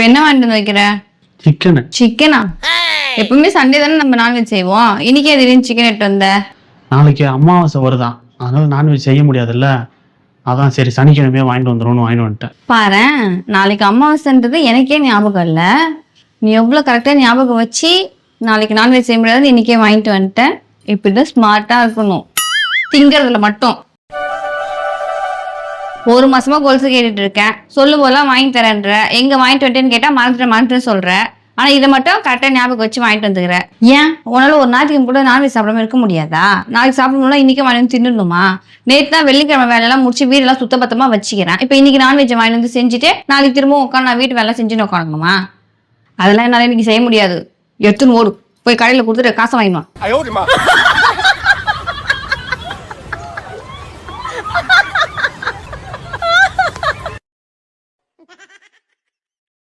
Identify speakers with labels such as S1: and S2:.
S1: இப்போ என்ன வாங்கிட்டு வந்து வைக்கிற?
S2: சிக்கனு.
S1: சிக்கனா? எப்பவுமே சண்டே தானே நம்ம நான்வெஜ் செய்வோம். இன்னைக்கே திடீர்னு சிக்கன் எடுத்து வந்த?
S2: நாளைக்கு அமாவாசை வருதான் அதனால நான்வெஜ் செய்ய முடியாதுல்ல. அதான் சரி சனிக்கிழமையே வாங்கிட்டு வந்துடும்னு வாங்கிட்டு வந்துட்டேன்.
S1: பாரேன். நாளைக்கு அமாவாசைன்றது எனக்கே ஞாபகம் இல்லை. நீ எவ்வளோ கரெக்டாக ஞாபகம் வச்சு நாளைக்கு நான்வெஜ் செய்ய முடியாது இன்னைக்கே வாங்கிட்டு வந்துட்டேன். இப்படிதான் ஸ்மார்ட்டாக இருக்கணும். திங்கறதுல மட்டும். ஒரு மாசமா கொலுசு கேட்டுட்டு இருக்கேன். சொல்லு போலாம் வாங்கி தரேன்ற. எங்க வாங்கிட்டு வந்துட்டேன்னு கேட்டா மறந்துட்டு மறந்துட்டு சொல்ற. ஆனா இதை மட்டும் கரெக்டா ஞாபகம் வச்சு வாங்கிட்டு வந்துக்கிற. ஏன்? உன்னால ஒரு நாளைக்கு கூட நான்வெஜ் சாப்பிடாம இருக்க முடியாதா? நாளைக்கு சாப்பிடணும்னா இன்னைக்கு வாங்கி வந்து தின்னுடணுமா? நேற்று தான் வெள்ளிக்கிழமை வேலையெல்லாம் முடிச்சு வீடெல்லாம் சுத்தபத்தமா வச்சுக்கிறேன். இப்போ இன்னைக்கு நான்வெஜ் வாங்கி வந்து செஞ்சுட்டு நாளைக்கு திரும்ப உட்காந்து நான் வீட்டு வேலை செஞ்சுன்னு உட்காந்துக்கணுமா அதெல்லாம் என்னால இன்னைக்கு செய்ய முடியாது. எடுத்துன்னு ஓடு. போய் கடையில கொடுத்துட்டு காசை வாங்கிடுவான்